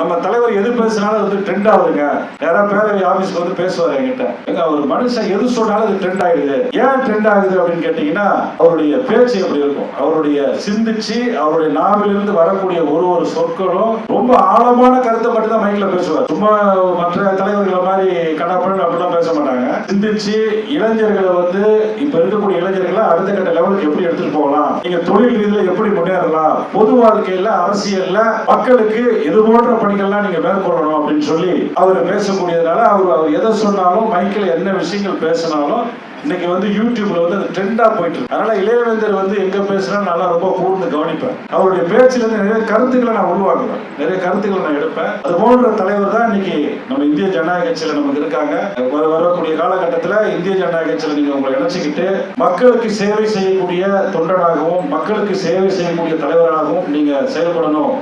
நம்ம தலைவர் எது பேசினாலும் அது வந்து ட்ரெண்ட் ஆகுதுங்க. யாராவது பேரவை ஆபீஸ்க்கு வந்து பேசுவார் என்கிட்ட. எங்க ஒரு மனுஷன் எது சொன்னாலும் அது ட்ரெண்ட் ஆயிடுது. ஏன் ட்ரெண்ட் ஆகுது அப்படின்னு கேட்டீங்கன்னா அவருடைய பேச்சு எப்படி இருக்கும்? அவருடைய சிந்திச்சு அவருடைய நாவிலிருந்து வரக்கூடிய ஒரு ஒரு சொற்களும் ரொம்ப ஆழமான கருத்தை மட்டும் தான் மைக்ல பேசுவார். சும்மா மற்ற தலைவர்கள் மாதிரி கடாப்படன் அப்படிலாம் பேச மாட்டாங்க. சிந்திச்சு இளைஞர்களை வந்து இப்ப இருக்கக்கூடிய இளைஞர்களை அடுத்த கட்ட லெவலுக்கு எப்படி எடுத்துட்டு போகலாம்? நீங்க தொழில் ரீதியில எப்படி முன்னேறலாம்? பொது வாழ்க்கையில அரசியல்ல மக்களுக்கு இது போன்ற பணிகள்லாம் நீங்க மேற்கொள்ளணும் அப்படின்னு சொல்லி அவர் பேசக்கூடியதுனால அவர் அவர் எதை சொன்னாலும் மைக்கில் என்ன விஷயங்கள் பேசினாலும் இன்னைக்கு வந்து யூடியூப்ல வந்து அது ட்ரெண்டா போயிட்டு இருக்கு. அதனால இளையவேந்தர் வந்து எங்க பேசுனா நல்லா ரொம்ப கூர்ந்து கவனிப்பேன். அவருடைய பேச்சுல இருந்து நிறைய கருத்துக்களை நான் உருவாக்குவேன் நிறைய கருத்துக்களை நான் எடுப்பேன். அது போன்ற தலைவர் தான் இன்னைக்கு நம்ம இந்திய ஜனநாயக கட்சியில நமக்கு இருக்காங்க. வர வரக்கூடிய காலகட்டத்துல இந்திய ஜனநாயக கட்சியில நீங்க உங்களை நினைச்சுக்கிட்டு மக்களுக்கு சேவை செய்யக்கூடிய தொண்டனாகவும் மக்களுக்கு சேவை செய்யக்கூடிய தலைவராகவும் நீங்க செயல்படணும்.